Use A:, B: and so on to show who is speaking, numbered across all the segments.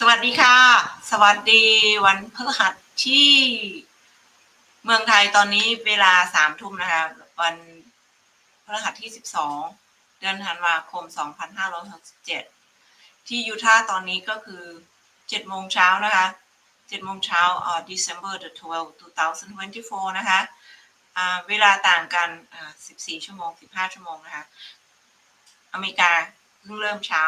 A: สวัสดีค่ะ สวัสดีวันพฤหัสที่เมืองไทยตอนนี้เวลาสามทุ่มนะคะ วันพฤหัสที่สิบสองเดือนธันวาคมสองพันห้าร้อยหกสิบเจ็ดที่ยูทาห์ตอนนี้ก็คือเจ็ดโมงเช้านะคะเจ็ดโมงเช้าอ่า December the 12 2024 นะคะอ่าเวลาต่างกันอ่าสิบสี่ชั่วโมงสิบห้าชั่วโมงนะคะ อเมริกาเพิ่งเริ่มเช้า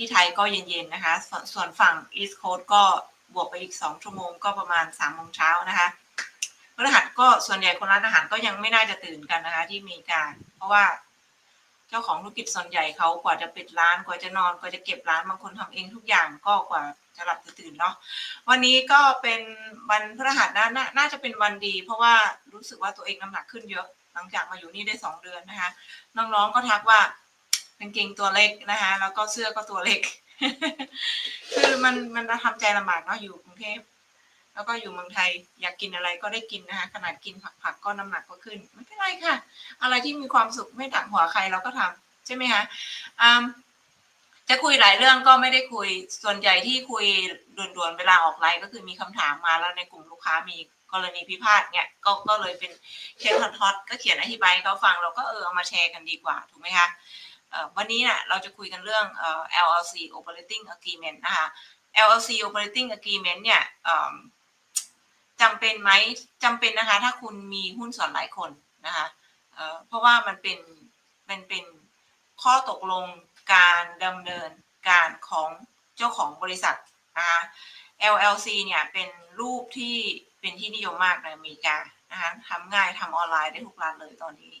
A: ที่ไทยก็เย็นๆนะคะส่วนส่วนฝั่ง East Coast ก็บวกไปอีก 2 ชั่วโมงก็ประมาณ3โมงเช้านะคะพฤหัสก็ส่วนใหญ่คนร้านอาหารก็ยังไม่น่าจะตื่นกันนะคะที่อเมริกาเพราะว่าเจ้าของธุรกิจส่วนใหญ่เขากว่าจะปิดร้านกว่าจะนอนกว่าจะเก็บร้านบางคนทำเองทุกอย่างก็กว่าจะหลับจะตื่นเนาะวันนี้ก็เป็นวันพฤหัสนะนาน่าจะเป็นวันดี เพราะว่ารู้สึกว่าตัวเองน้ำหนักขึ้นเยอะ หลังจากมาอยู่นี่ได้สองเดือนนะคะน้องๆก็ทักว่า กางเกงตัวเล็กนะคะ แล้วก็เสื้อก็ตัวเล็ก คือมันมันทำใจลำบากเนาะอยู่กรุงเทพแล้วก็อยู่เมืองไทยอยากกินอะไรก็ได้กินนะคะ ขนาดกินผักผักก็น้ำหนักก็ขึ้น ไม่เป็นไรค่ะ อะไรที่มีความสุขไม่ตักหัวใครเราก็ทำใช่ไหมคะอ่าจะคุยหลายเรื่องก็ไม่ได้คุยส่วนใหญ่ที่คุยด่วนๆเวลาออกไลน์ก็คือมีคำถามมาแล้วในกลุ่มลูกค้ามีกรณีพิพาทเนี่ยก็ก็เลยเป็นเคสฮอตๆก็เขียนอธิบายเขาฟังเราก็เออเอามาแชร์กันดีกว่าถูกไหมคะ วันนี้เนี่ยเราจะคุยกันเรื่อง LLC Operating Agreement นะคะ LLC Operating Agreement เนี่ยจำเป็นไหมจำเป็นนะคะ ถ้าคุณมีหุ้นส่วนหลายคนนะคะเเพราะว่ามันเป็นมันเป็นข้อตกลงการดำเนินการของเจ้าของบริษัทนะคะ LLC เนี่ยเป็นรูปที่เป็นที่นิยมมากในอเมริกานะคะทำง่ายทำออนไลน์ได้ทุกร้านเลยตอนนี้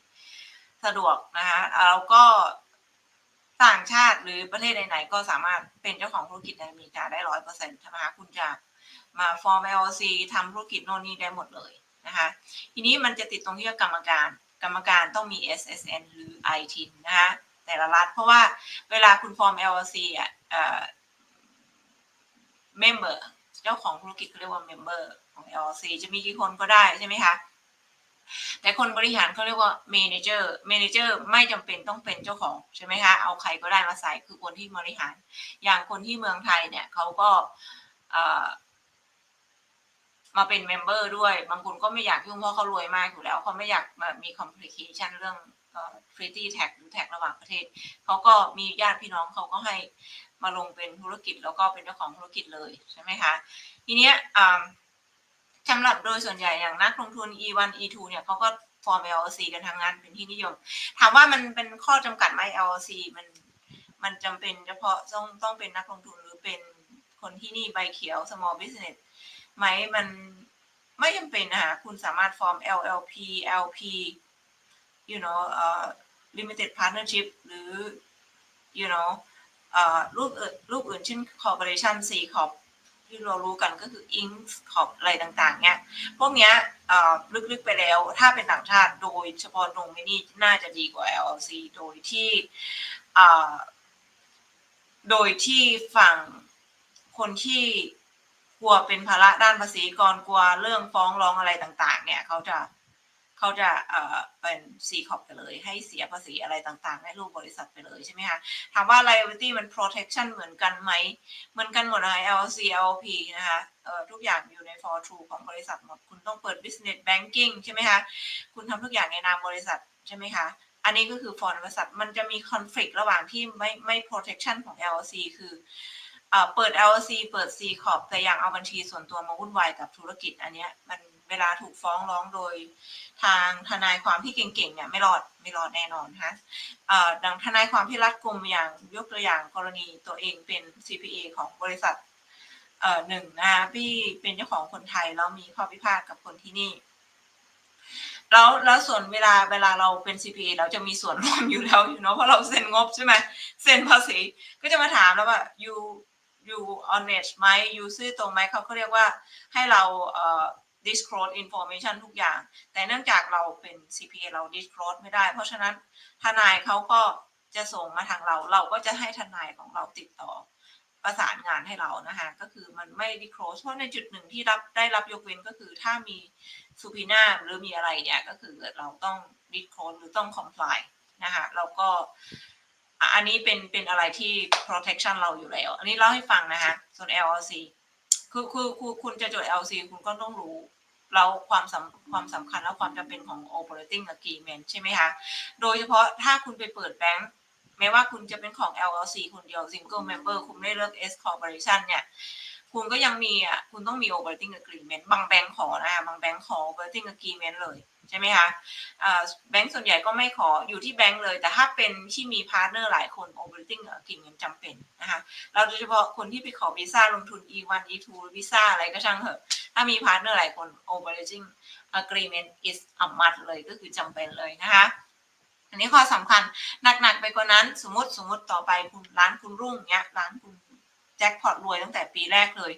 A: สะดวกนะคะแล้วก็ ต่างชาติหรือประเทศไหนๆก็สามารถเป็นเจ้าของธุรกิจในอเมริกาได้ร้อยเปอร์เซ็นต์ใช่ไหมคะคุณจะมาฟอร์ม LLC ทำธุรกิจโน่นนี่ได้หมดเลยนะคะ ทีนี้มันจะติดตรงที่ว่ากรรมการ กรรมการต้องมี SSN หรือ ITIN นะคะแต่ละรัฐเพราะว่าเวลาคุณฟอร์ม LLC อะเอ่อ member เจ้าของธุรกิจเขาเรียกว่า member ของ LLC จะมีกี่คนก็ได้ใช่ไหมคะ แต่คนบริหารเขาเรียกว่า manager manager ไม่จำเป็นต้องเป็นเจ้าของใช่ไหมคะเอาใครก็ได้มาใส่คือคนที่บริหาร อย่างคนที่เมืองไทยเนี่ยเขาก็มาเป็นเมมเบอร์ด้วย บางคนก็ไม่อยากยุ่งเพราะเขารวยมากอยู่แล้วเขาไม่อยากมามี complication เรื่องเอ่อ treaty tax หรือ tax ระหว่างประเทศเขาก็มีญาติพี่น้องเขาก็ให้มาลงเป็นธุรกิจแล้วก็เป็นเจ้าของธุรกิจเลยใช่ไหมคะ ทีเนี้ยอ่า สำหรับโดยส่วนใหญ่อย่างนักลงทุน E1 E2 เนี่ยเขาก็ฟอร์ม LLC กันทางงานเป็นที่นิยม ถามว่ามันเป็นข้อจำกัดไหม LLC มันมันจำเป็นเฉพาะต้องต้องเป็นนักลงทุนหรือเป็นคนที่นี่ใบเขียว small business ไหมมันไม่จำเป็นนะคะคุณสามารถฟอร์ม LLP LP you know เอ่อ limited partnership หรือ you know อ่อรูปรูปอื่นเช่น corporation C corp ที่เรารู้กันก็คืออิงขอบอะไรต่างๆ เนี่ย พวกเนี้ยลึกๆไปแล้วถ้าเป็นต่างชาติโดยเฉพาะโนมินี่น่าจะดีกว่า LLC โดยที่โดยที่ฝั่งคนที่กลัวเป็นภาระด้านภาษีก่อนกลัวเรื่องฟ้องร้องอะไรต่าง ๆ เนี่ยเขาจะ เขาจะเอ่อเป็น C corp ไปเลย ให้เสียภาษีอะไรต่างๆ ให้รูปบริษัทไปเลยใช่ไหมคะถามว่า liability มัน protection เหมือนกันไหมเหมือนกันหมดนะคะ LLC LP นะคะเอ่อทุกอย่างอยู่ใน for true ของบริษัทหมด คุณต้องเปิด business banking ใช่ไหมคะคุณทำทุกอย่างในนามบริษัทใช่ไหมคะอันนี้ก็คือ for บริษัทมันจะมี conflict ระหว่างที่ไม่ไม่ protection ของ LLC คือเอ่อเปิด LLC เปิด C corp แต่อย่างเอาบัญชีส่วนตัวมาวุ่นวายกับธุรกิจอันเนี้ยมัน เวลาถูกฟ้องร้องโดยทางทนายความที่เก่งๆเนี่ยไม่รอดไม่รอดแน่นอนนะดังทนายความที่รัดกุมอย่างยกตัวอย่างกรณีตัวเองเป็น CPA ของบริษัทหนึ่งนะคะพี่เป็นเจ้าของคนไทยแล้วมีข้อพิพาทกับคนที่นี่แล้วแล้วส่วนเวลาเวลาเราเป็น CPA เราจะมีส่วนร่วมอยู่แล้วอยู่เนาะเพราะเราเซ็นงบใช่ไหมเซ็นภาษีก็จะมาถามแล้วว่า you you honest ไหม you ซื่อตรงไหมเขาก็เรียกว่าให้เราเอ่อ disclose information ทุกอย่าง แต่เนื่องจากเราเป็น CPA เรา disclose ไม่ได้ เพราะฉะนั้นทนายเขาก็จะส่งมาทางเรา เราก็จะให้ทนายของเราติดต่อประสานงานให้เรานะคะ ก็คือมันไม่ disclose เพราะในจุดหนึ่งที่รับได้รับยกเว้นก็คือถ้ามีสุพีนาหรือมีอะไรเนี่ยก็คือเราต้อง disclose หรือต้อง comply นะคะแล้วก็อันนี้เป็นเป็นอะไรที่ protection เราอยู่แล้ว อันนี้เล่าให้ฟังนะคะ ส่วน LLC คือคือคือคุณจะจด LC คุณก็ต้องรู้แล้วความสำความสำคัญและความจำเป็นของ operating agreement ใช่ไหมคะ โดยเฉพาะถ้าคุณไปเปิดแบงค์แม้ว่าคุณจะเป็นของ LLC คนเดียว single member คุณไม่เลือก S corporation เนี่ย คุณก็ยังมีอะ คุณต้องมี operating agreement บางแบงค์ขอนะคะบางแบงค์ขอ operating agreement เลย ใช่ไหมคะแบงค์ส่วนใหญ่ก็ไม่ขออยู่ที่แบงค์เลย แต่ถ้าเป็นที่มีพาร์ทเนอร์หลายคน operating agreement จำเป็นนะคะเราโดยเฉพาะคนที่ไปขอวีซ่าลงทุน E1 E2 วีซ่าอะไรก็ช่างเถอะ ถ้ามีพาร์ทเนอร์หลายคน operating agreement is a must เลยก็คือจำเป็นเลยนะคะอันนี้ข้อสำคัญหนักๆไปกว่านั้นสมมติสมมติต่อไปคุณร้านคุณรุ่งเนี้ยร้านคุณ แจ็คพอตรวยตั้งแต่ปีแรกเลย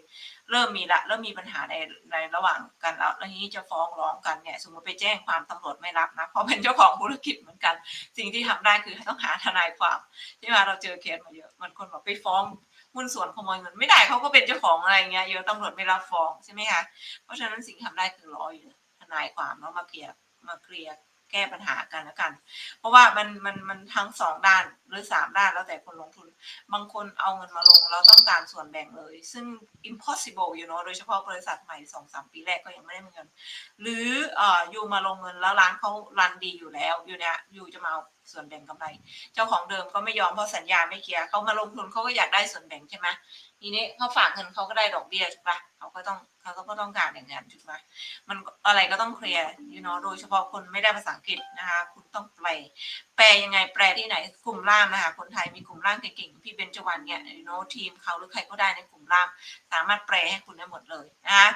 A: เริ่มมีละเริ่มมีปัญหาในในระหว่างกันแล้วแล้วทีนี้จะฟ้องร้องกันเนี่ยสมมติไปแจ้งความตำรวจไม่รับนะเพราะเป็นเจ้าของธุรกิจเหมือนกัน สิ่งที่ทำได้คือต้องหาทนายความใช่ไหมเราเจอเคสมาเยอะมันคนบอกไปฟ้องหุ้นส่วนขโมยเงินไม่ได้เขาก็เป็นเจ้าของอะไรเงี้ยเยอะตำรวจไม่รับฟ้องใช่ไหมคะเพราะฉะนั้นสิ่งที่ทำได้คือรออยู่ทนายความแล้วมาเคลียร์มาเคลียร์แก้ปัญหากันแล้วกัน เพราะว่ามันมันมันทั้งสองด้าน หรือสามด้านแล้วแต่คนลงทุน บางคนเอาเงินมาลงแล้วต้องการส่วนแบ่งเลย ซึ่ง impossible อยู่เนาะโดยเฉพาะบริษัทใหม่สองสามปีแรกก็ยังไม่ได้มีเงิน หรือเอ่ออยู่มาลงเงินแล้วร้านเขารันดีอยู่แล้วอยู่เนี่ยอยู่จะมาเอาส่วนแบ่งกำไร เจ้าของเดิมก็ไม่ยอมเพราะสัญญาไม่เคลียร์เขามาลงทุนเขาก็อยากได้ส่วนแบ่งใช่ไหมทีนี้เขาฝากเงินเขาก็ได้ดอกเบี้ยถูกปะเขาก็ต้องเขาก็ต้องการอย่างนั้นถูกไหมมันอะไรก็ต้องเคลียร์อยู่เนาะโดยเฉพาะคนไม่ได้ภาษาอังกฤษนะคะคุณต้องแปล แปลยังไงแปลที่ไหนกลุ่มล่ามนะคะคนไทยมีกลุ่มล่ามเก่งๆพี่เบนจวรรณเนี่ยโนทีมเขาหรือใครก็ได้ในกลุ่มล่าม สามารถแปลให้คุณได้หมดเลยนะคะ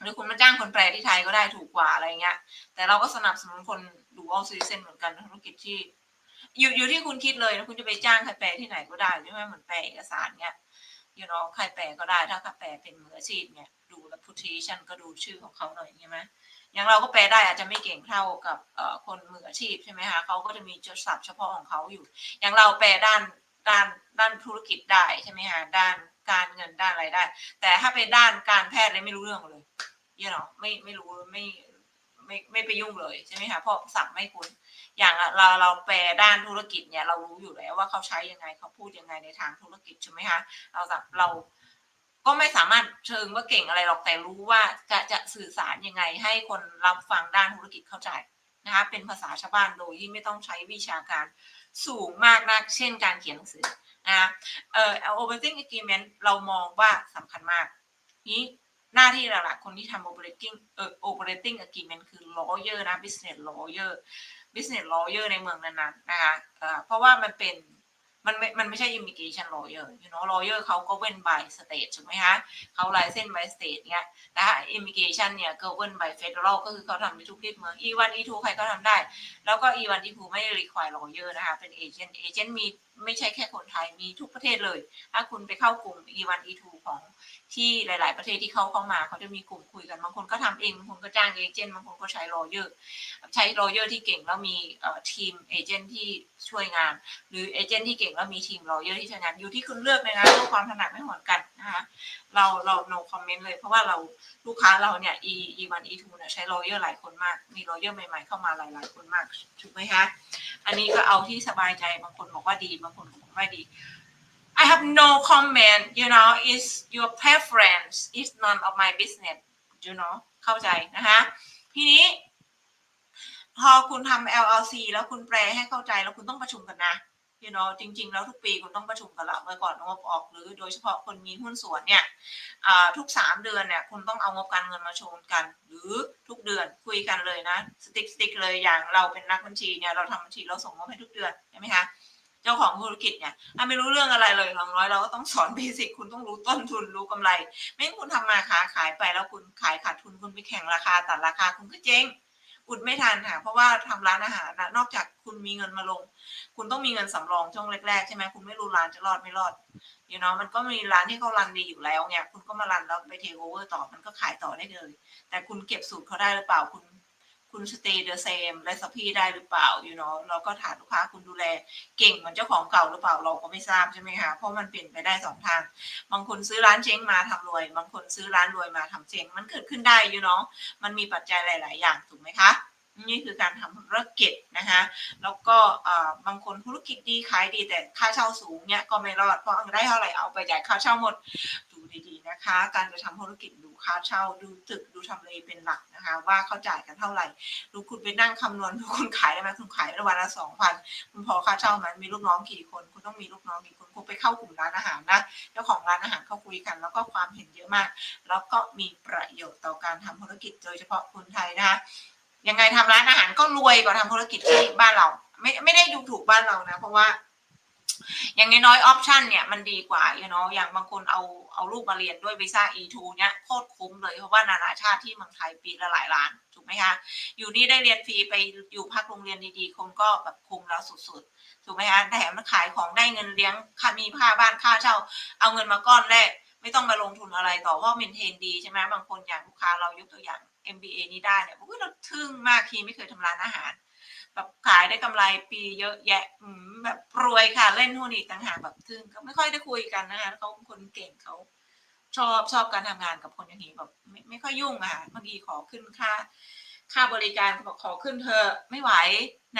A: หรือคุณมาจ้างคนแปลที่ไทยก็ได้ถูกกว่าอะไรเงี้ย แต่เราก็สนับสนุนคนดูออลซีเซนเหมือนกันธุรกิจที่ อยู่อยู่ที่คุณคิดเลยนะคุณจะไปจ้างใครแปลที่ไหนก็ได้ใช่ไหมเหมือนแปลเอกสารเนี่ยยูโนใครแปลก็ได้ ถ้าใครแปลเป็นมืออาชีพเนี่ยดูแล้วพุทธิชันก็ดูชื่อของเขาหน่อยใช่ไหม อย่างเราก็แปลได้อาจจะไม่เก่งเท่ากับคนมืออาชีพใช่ไหมคะเขาก็จะมีจุดศัพท์เฉพาะของเขาอยู่ อย่างเราแปลด้านด้านด้านธุรกิจได้ใช่ไหมคะด้านการเงินด้านอะไรได้ แต่ถ้าไปด้านการแพทย์เลยไม่รู้เรื่องเลยยี่เนาะไม่ไม่รู้ไม่ไม่ไม่ไปยุ่งเลยใช่ไหมคะเพราะศัพท์ไม่คุ้นอย่างเราเราแปลด้านธุรกิจเนี่ยเรารู้อยู่แล้วว่าเขาใช้ยังไงเขาพูดยังไงในทางธุรกิจใช่ไหมคะเราเรา ก็ไม่สามารถเชิงว่าเก่งอะไรหรอกแต่รู้ว่าจะจะสื่อสารยังไงให้คนรับฟังด้านธุรกิจเข้าใจนะคะเป็นภาษาชาวบ้านโดยที่ไม่ต้องใช้วิชาการสูงมากนัก เช่นการเขียนหนังสือนะเอ่อ operating agreement เรามองว่าสำคัญมาก นี้หน้าที่หลักๆคนที่ทำ operating เอ่อ operating agreement คือ lawyer นะ business lawyer business lawyer ในเมืองนั้นๆนะคะเอ่อเพราะว่ามันเป็น มันไม่มันไม่ใช่ immigration lawyer you know lawyer เขาก็เว้น by state ถูกไหมคะเขา license by state เนี่ยนะ immigration เนี่ยก็เว้น by federal ก็คือเขาทำในทุกที่เมือง E1 E2 ใครก็ทำได้ แล้วก็ E1 E2 ไม่ได้ require lawyer นะคะเป็น agent agent มีไม่ใช่แค่คนไทยมีทุกประเทศเลย ถ้าคุณไปเข้ากลุ่ม E1 E2 ของ ที่หลาย ๆ ประเทศที่เขาเข้ามาเขาจะมีกลุ่มคุยกันบางคนก็ทำเองบางคนก็จ้างเอเจนต์บางคนก็ใช้ lawyer ใช้ lawyer ที่เก่งแล้วมีทีมเอเจนต์ที่ช่วยงาน หรือเอเจนต์ที่เก่งแล้วมีทีม lawyer ที่ช่วยงานอยู่ที่คุณเลือกเลยนะเรื่องความถนัดไม่เหมือนกันนะคะเราเรา no comment เลย เพราะว่าเราลูกค้าเราเนี่ย e e1 e2 เนี่ยใช้ lawyer หลายคนมาก มี lawyer ใหม่ ๆ เข้ามาหลาย ๆ คนมากถูกไหมคะอันนี้ก็เอาที่สบายใจบางคนบอกว่าดี บางคนบอกว่าไม่ดี I have no comment you know it's your preference it's none of my business you know เข้าใจนะคะทีนี้พอคุณทำ LLC แล้วคุณแปลให้เข้าใจแล้วคุณต้องประชุมกันนะ you know จริง ๆ แล้วทุกปีคุณต้องประชุมกันละเมื่อก่อนงบออกหรือโดยเฉพาะคนมีหุ้นส่วนเนี่ยทุกสามเดือนเนี่ยคุณต้องเอางบการเงินมาโชว์กัน หรือทุกเดือนคุยกันเลยนะสติ๊กสติ๊กเลยอย่างเราเป็นนักบัญชีเนี่ยเราทำบัญชีเราส่งงบให้ทุกเดือนใช่ไหมคะ เจ้าของธุรกิจเนี่ยถ้าไม่รู้เรื่องอะไรเลยอย่างน้อยเราก็ต้องสอนเบสิกคุณต้องรู้ต้นทุนรู้กำไร ไม่งั้นคุณทำมาค้าขายไปแล้วคุณขายขาดทุนคุณไปแข่งราคาตัดราคาคุณก็เจ๊งอุดไม่ทันค่ะ เพราะว่าทำร้านอาหารนะนอกจากคุณมีเงินมาลง คุณต้องมีเงินสำรองช่วงแรกๆใช่ไหมคุณไม่รู้ร้านจะรอดไม่รอดอยู่เนาะมันก็มีร้านที่เขารันดีอยู่แล้วเนี่ยคุณก็มารันแล้วไปเทโอเวอร์ต่อมันก็ขายต่อได้เลย แต่คุณเก็บสูตรเขาได้หรือเปล่าคุณ คุณสเตย์เดอะเซมและสพีได้หรือเปล่าอยู่เนาะเราก็ถามลูกค้าคุณดูแลเก่งเหมือนเจ้าของเก่าหรือเปล่าเราก็ไม่ทราบใช่ไหมคะเพราะมันเปลี่ยนไปได้สองทาง บางคนซื้อร้านเจ๊งมาทำรวย บางคนซื้อร้านรวยมาทำเจ๊งมันเกิดขึ้นได้อยู่เนาะมันมีปัจจัยหลาย ๆ อย่างถูกไหมคะนี่คือการทำธุรกิจนะคะแล้วก็เอ่อบางคนธุรกิจดีขายดีแต่ค่าเช่าสูงเนี่ยก็ไม่รอดเพราะได้เท่าไหร่เอาไปจ่ายค่าเช่าหมด ดูดีๆนะคะ การจะทำธุรกิจดูค่าเช่าดูตึกดูทำเลเป็นหลักนะคะ ว่าเขาจ่ายกันเท่าไหร่ดูคุณไปนั่งคำนวณดูคุณขายได้ไหมคุณขายได้วันละสองพันคุณพอค่าเช่าไหมมีลูกน้องกี่คน คุณต้องมีลูกน้องกี่คนคุณไปเข้ากลุ่มร้านอาหารนะเจ้าของร้านอาหารเขาคุยกัน แล้วก็ความเห็นเยอะมาก แล้วก็มีประโยชน์ต่อการทำธุรกิจโดยเฉพาะคนไทยนะคะยังไงทำร้านอาหารก็รวยกว่าทำธุรกิจที่บ้านเรา ไม่ไม่ได้ดูถูกบ้านเรานะ เพราะว่า อย่างน้อยๆออปชันเนี่ยมันดีกว่าเนาะอย่างบางคนเอาเอาลูกมาเรียนด้วยวีซ่า E2 เนี่ยโคตรคุ้มเลยเพราะว่านานาชาติที่เมืองไทยปีละหลายล้านถูกไหมคะ อยู่นี่ได้เรียนฟรีไปอยู่พักโรงเรียนดีๆ คงก็แบบคุ้มแล้วสุดๆ ถูกไหมคะแถมขายของได้เงินเลี้ยงค่ามีค่าบ้านค่าเช่า เอาเงินมาก้อนแรก ไม่ต้องมาลงทุนอะไรต่อเพราะเมนเทนดีใช่ไหมบางคนอย่างลูกค้าเรายกตัวอย่าง MBA นี้ได้เนี่ยเราทึ่งมากทีไม่เคยทำร้านอาหาร แบบขายได้กำไรปีเยอะแยะแบบรวยค่ะเล่นหุ้นอีกต่างหากแบบทึ่งก็ไม่ค่อยได้คุยกันนะคะเขาเป็นคนเก่งเขาชอบชอบการทำงานกับคนอย่างนี้แบบไม่ไม่ค่อยยุ่งอะ่ะบางทีขอขึ้นค่า ค่าบริการเขาบอกขอขึ้นเธอไม่ไหว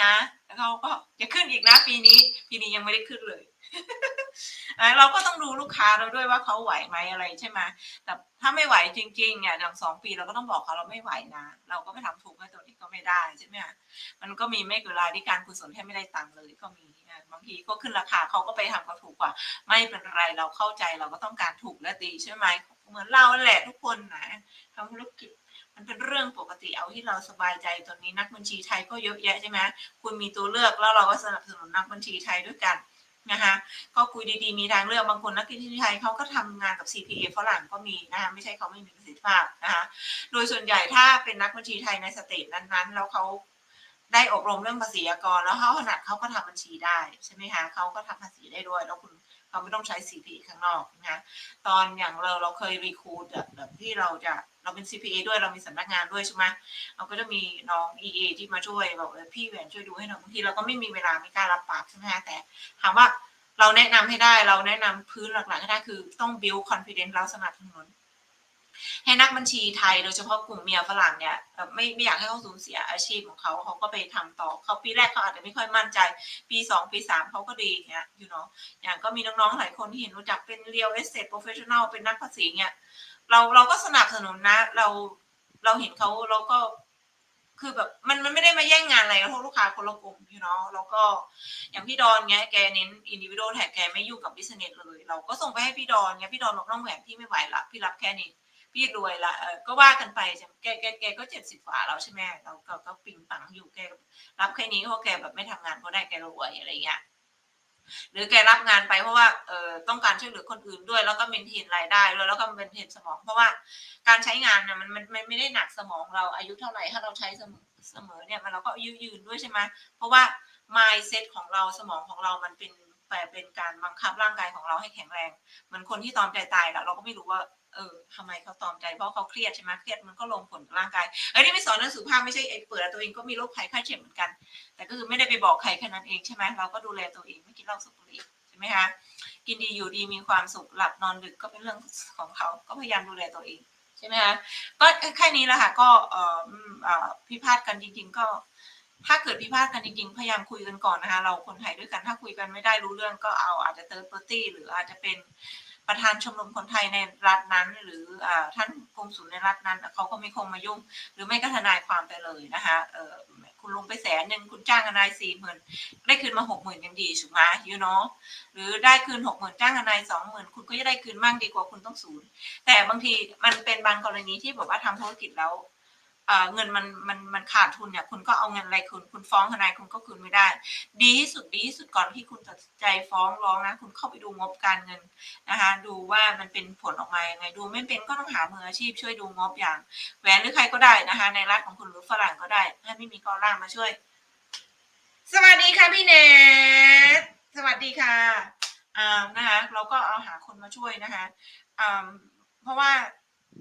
A: นะ แล้วเขาก็จะขึ้นอีกนะปีนี้ปีนี้ยังไม่ได้ขึ้นเลย เราก็ต้องดูลูกค้าเราด้วยว่าเขาไหวไหมอะไรใช่ไหมแต่ถ้าไม่ไหวจริงๆเนี่ยอย่างสองปีเราก็ต้องบอกเขาเราไม่ไหวนะ เราก็ไม่ทำถูกให้ตัวนี้ก็ไม่ได้ใช่ไหมคะมันก็มีไม่กี่รายที่การกุศลแทบไม่ได้ตังค์เลยก็มีบางทีก็ขึ้นราคาเขาก็ไปทำก็ถูกกว่า ไม่เป็นไรเราเข้าใจเราก็ต้องการถูกและดีใช่ไหมเหมือนเราแหละทุกคนนะทำธุรกิจมันเป็นเรื่องปกติเอาที่เราสบายใจตอนนี้นักบัญชีไทยก็เยอะแยะใช่ไหมคุณมีตัวเลือกแล้วเราก็สนับสนุนนักบัญชีไทยด้วยกัน นะคะก็คุยดีๆมีทางเลือกบางคนนักบัญชีไทยเขาก็ทำงานกับ CPA ฝรั่งก็มีนะคะไม่ใช่เขาไม่มีประสิทธิภาพนะคะโดยส่วนใหญ่ถ้าเป็นนักบัญชีไทยในสเตทนั้นๆ แล้วเขาได้อบรมเรื่องภาษีอากร แล้วเขาถนัดเขาก็ทำบัญชีได้ใช่ไหมคะเขาก็ทำภาษีได้ด้วยแล้วคุณ เราไม่ต้องใช้ CPA ข้างนอกนะคะตอนอย่างเราเราเคยรีคูดแบบที่เราจะเราเป็น CPA ด้วยเรามีสำนักงานด้วยใช่ไหมเราก็จะมีน้อง EA ที่มาช่วยบอกเออพี่แหวนช่วยดูให้หน่อยบางทีเราก็ไม่มีเวลาไม่กล้ารับปากใช่ไหมแต่ถามว่าเราแนะนำให้ได้เราแนะนำพื้นหลักๆให้ได้คือต้อง build confidence เราสนับสนุน ให้นักบัญชีไทยโดยเฉพาะกลุ่มเมียฝรั่งเนี่ยไม่ไม่อยากให้เขาสูญเสียอาชีพของเขาเขาก็ไปทำต่อเขาปีแรกเขาอาจจะไม่ค่อยมั่นใจ ปีสองปีสามเขาก็ดีอย่างเงี้ยอยู่เนาะอย่างก็มีน้องๆหลายคนที่เห็นรู้จักเป็น real estate professional เป็นนักภาษีเนี่ยเราเราก็สนับสนุนนะ เราเราเห็นเขาเราก็คือแบบมันมันไม่ได้มาแย่งงานอะไรกับพวกลูกค้าคนละกลุ่มพี่เนาะแล้วก็อย่างพี่ดอนเงี้ยแกเน้น individual แท็กแกไม่ยุ่งกับ business เลย เราก็ส่งไปให้พี่ดอนเงี้ยพี่ดอนบอกน้องแหวนพี่ไม่ไหวละพี่รับแค่นี้ พี่รวยละก็ว่ากันไปใช่ไหมแกแกแกก็เจ็ดสิบกว่าแล้วใช่ไหมเราก็ก็ปิงปังอยู่แกรับแค่นี้เพราะแกแบบไม่ทำงานก็ได้แกรวยอะไรเงี้ยหรือแกรับงานไปเพราะว่าเออต้องการช่วยเหลือคนอื่นด้วย แล้วก็เมนเทนรายได้ด้วยแล้วก็เมนเทนสมองเพราะว่าการใช้งานเนี่ยมันมันไม่ได้หนักสมองเราอายุเท่าไหร่ถ้าเราใช้เสมอเสมอเนี่ยมันเราก็อายุยืนด้วยใช่ไหมเพราะว่า mindset ของเราสมองของเรามันเป็นแปลเป็นการบังคับร่างกายของเราให้แข็งแรง เหมือนคนที่ตอมใจตายแล้วเราก็ไม่รู้ว่า เออทำไมเขาตอมใจเพราะเขาเครียดใช่ไหมเครียดมันก็ลงผลกับร่างกายเอ้นี่ไม่สอนเรื่องสุขภาพไม่ใช่ไอ้เปิดตัวเองก็มีโรคภัยไข้เจ็บเหมือนกัน แต่ก็คือไม่ได้ไปบอกใครแค่นั้นเองใช่ไหมเราก็ดูแลตัวเองไม่กินเหล้าสูบบุหรี่ใช่ไหมคะกินดีอยู่ดีมีความสุขหลับนอนดึกก็เป็นเรื่องของเขาก็พยายามดูแลตัวเองใช่ไหมคะก็แค่นี้แหละค่ะก็เอ่ออืมเอ่อพิพาทกันจริง ๆ ก็ถ้าเกิดพิพาทกันจริงๆ พยายามคุยกันก่อนนะคะ เราคนไทยด้วยกัน ถ้าคุยกันไม่ได้รู้เรื่องก็เอาอาจจะเติร์ดเปอร์ตี้หรืออาจจะเป็น ประธานชมรมคนไทยในรัฐนั้น หรืออท่านกงสุลในรัฐนั้นเขาก็ไม่คงมายุ่ง หรือไม่ก็ทนายความไปเลยนะคะคุณลงไปแสนหนึ่งคุณจ้างทนายสี่หมื่นได้คืนมาหกหมื่นยังดีถูกไหมยูโนหรือได้คืนหกหมื่นจ้างทนายสองหมื่นคุณก็จะได้คืนมากดีกว่าคุณต้องศูนย์แต่บางทีมันเป็นบางกรณีที่แบบว่าทำธุรกิจแล้ว เงินมันมันมันขาดทุนเนี่ยคุณก็เอาเงินอะไรคุณคุณฟ้องทนายคุณก็คืนไม่ได้ ดีที่สุดดีที่สุดก่อนที่คุณตัดใจฟ้องร้องนะ คุณเข้าไปดูงบการเงินนะคะดูว่ามันเป็นผลออกมายังไงดูไม่เป็นก็ต้องหามืออาชีพช่วยดูงบอย่างแหวนหรือใครก็ได้นะคะ ในรัฐของคุณหรือฝรั่งก็ได้ ถ้าไม่มีกอล่างมาช่วย สวัสดีค่ะพี่เนทสวัสดีค่ะอ่านะคะเราก็เอาหาคนมาช่วยนะคะอ่าเพราะว่า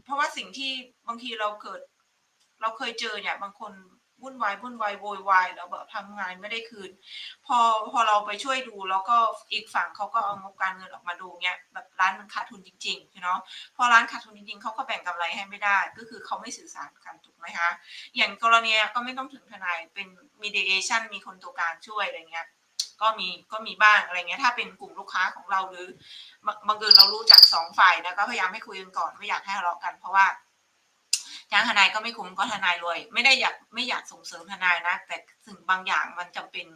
A: เพราะว่าสิ่งที่บางทีเราเกิด เราเคยเจอเนี่ยบางคนวุ่นวายวุ่นวายโวยวายแล้วแบบทำงานไม่ได้คืน พอพอเราไปช่วยดูแล้วก็อีกฝั่งเขาก็เอางบการเงินออกมาดูเนี้ยแบบร้านมันขาดทุนจริงๆเนาะพอร้านขาดทุนจริงๆเขาก็แบ่งกำไรให้ไม่ได้ ก็คือเขาไม่สื่อสารกันถูกไหมคะอย่างกรณีก็ไม่ต้องถึงทนายเป็น mediation มีคนตัวกลางช่วยอะไรเงี้ยก็มีก็มีบ้างอะไรเงี้ยถ้าเป็นกลุ่มลูกค้าของเราหรือบางบางเกินเรารู้จักสองฝ่ายนะก็พยายามให้คุยกันก่อนไม่อยากให้ทะเลาะกันเพราะว่า จ้างทนายก็ไม่คุ้มก็ทนายรวย ไม่ได้อยากไม่อยากส่งเสริมทนายนะ แต่สิ่งบางอย่างมันจำเป็น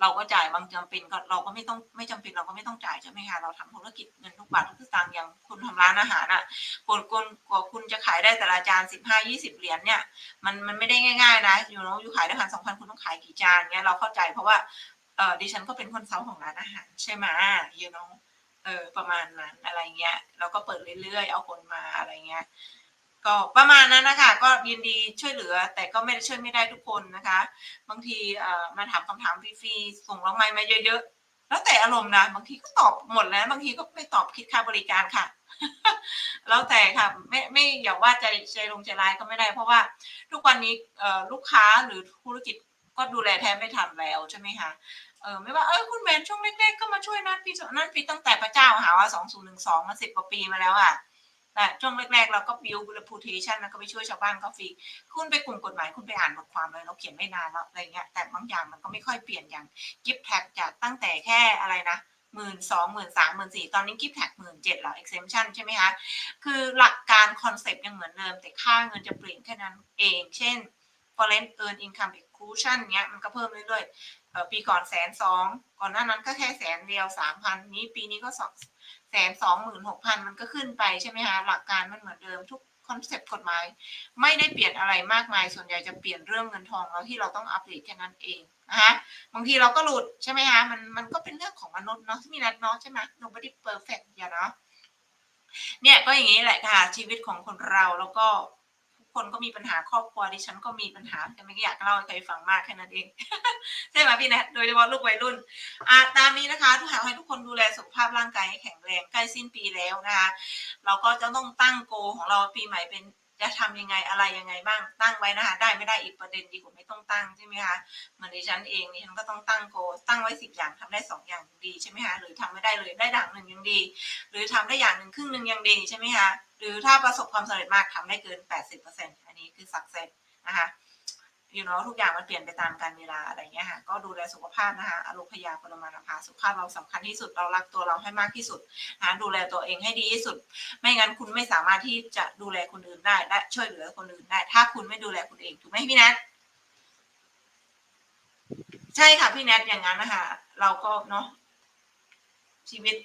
A: เราก็จ่ายบางจำเป็นก็เราก็ไม่ต้องไม่จำเป็นเราก็ไม่ต้องจ่ายใช่ไหมคะเราทำธุรกิจเงินทุกบาททุกสตางค์อย่างคุณทำร้านอาหารอะคนคนกว่าคุณจะขายได้แต่ละจานสิบห้ายี่สิบเหรียญเนี่ยมันมันไม่ได้ง่ายๆ นะอยู่เนาะอยู่ขายได้พันสองพันคุณต้องขายกี่จานเนี่ยเราเข้าใจเพราะว่าเออดิฉันก็เป็นคนเซาของร้านอาหารใช่ไหมยูน้องเออประมาณนั้นอะไรเงี้ยเราก็เปิดเรื่อยๆ เอาคนมาอะไรเงี้ย ก็ประมาณนั้นนะคะ ก็ยินดีช่วยเหลือ แต่ก็ไม่ได้ช่วยไม่ได้ทุกคนนะคะ บางทีมาถามคำถามฟรีๆส่งร้องไม้มาเยอะๆ แล้วแต่อารมณ์นะ บางทีก็ตอบหมดแล้ว บางทีก็ไม่ตอบคิดค่าบริการค่ะ แล้วแต่ค่ะไม่ไม่อย่าว่าใจใจลงใจร้ายก็ไม่ได้ เพราะว่าทุกวันนี้ลูกค้าหรือธุรกิจก็ดูแลแทนไม่ทันแล้วใช่ไหมคะเออไม่ว่าเออคุณแมนช่วงแรกๆก็มาช่วยนัดพี่นั่นพี่ตั้งแต่พระเจ้าหาว่าสองศูนย์หนึ่งสองมาสิบกว่าปีมาแล้วอะ แต่ช่วงแรกๆ เราก็ build reputation แล้วก็ไปช่วยชาวบ้านก็ฟรีคุณไปกลุ่มกฎหมายคุณไปอ่านบทความเลยเราเขียนไม่นานแล้วอะไรเงี้ยแต่บางอย่างมันก็ไม่ค่อยเปลี่ยนอย่างกิฟต์แท็กจากตั้งแต่แค่อะไรนะหมื่นสองหมื่นสามหมื่นสี่ตอนนี้กิฟต์แท็กหมื่นเจ็ดแล้ว exemption ใช่ไหมคะคือหลักการคอนเซปต์ยังเหมือนเดิม แต่ค่าเงินจะเปลี่ยนแค่นั้นเอง เช่น foreign earn income exclusion เนี้ยมันก็เพิ่มเรื่อยๆปีก่อนแสนสองก่อนหน้านั้นก็แค่แสนเดียวสามพันนี้ปีนี้ก็สอง นสองหมื่นหกพันมันก็ขึ้นไปใช่ไหมคะหลักการมันเหมือนเดิมทุกคอนเซปต์กฎหมาย ไม่ได้เปลี่ยนอะไรมากมาย ส่วนใหญ่จะเปลี่ยนเรื่องเงินทองเราที่เราต้องอัปเดตแค่นั้นเองนะคะบางทีเราก็หลุดใช่ไหมคะมันมันก็เป็นเรื่องของมนุษย์เนาะที่มีนัดเนาะใช่ไหม nobody perfect อย่าเนาะเนี่ยก็อย่างนี้แหละค่ะชีวิตของคนเราแล้วก็ คนก็มีปัญหาครอบครัวดิฉันก็มีปัญหาแต่ไม่อยากเล่าให้ใครฟังมากแค่นั้นเองใช่ไหมพี่แนทโดยเฉพาะลูกวัยรุ่นอะตามนี้นะคะทุกหาให้ทุกคนดูแลสุขภาพร่างกายให้แข็งแรงใกล้สิ้นปีแล้วนะคะเราก็จะต้องตั้งโกของเราปีใหม่เป็น จะทำยังไงอะไรยังไงบ้างตั้งไว้นะคะ ได้ไม่ได้อีกประเด็นดีกว่าไม่ต้องตั้งใช่ไหมคะเหมือนดิฉันเองดิฉันก็ต้องตั้งโกตั้งไว้สิบอย่างทำได้สองอย่างดีใช่ไหมคะหรือทำไม่ได้เลยได้ด่างหนึ่งยังดี หรือทำได้อย่างหนึ่งครึ่งหนึ่งยังดีใช่ไหมคะหรือถ้าประสบความสำเร็จมากทำได้เกินแปดสิบเปอร์เซ็นต์อันนี้คือสักเซ็ตนะคะ you know ทุกอย่างมันเปลี่ยนไปตามกาลเวลาอะไรเงี้ยค่ะก็ดูแลสุขภาพนะคะอารมพยาปรมาณภาสุขภาพเราสำคัญที่สุดเรารักตัวเราให้มากที่สุดนะดูแลตัวเองให้ดีที่สุด ไม่งั้นคุณไม่สามารถที่จะดูแลคนอื่นได้ และช่วยเหลือคนอื่นได้ ถ้าคุณไม่ดูแลคุณเองถูกไหมพี่แนทใช่ค่ะพี่แนทอย่างนั้นนะคะเราก็เนาะชีวิต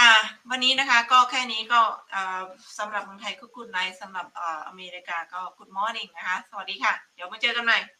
A: อ่าวันนี้นะคะก็แค่นี้ก็สำหรับเมืองไทยก็คุณไนสำหรับอ่าอเมริกาก็ Good Morning นะคะ สวัสดีค่ะ เดี๋ยวมาเจอกันใหม่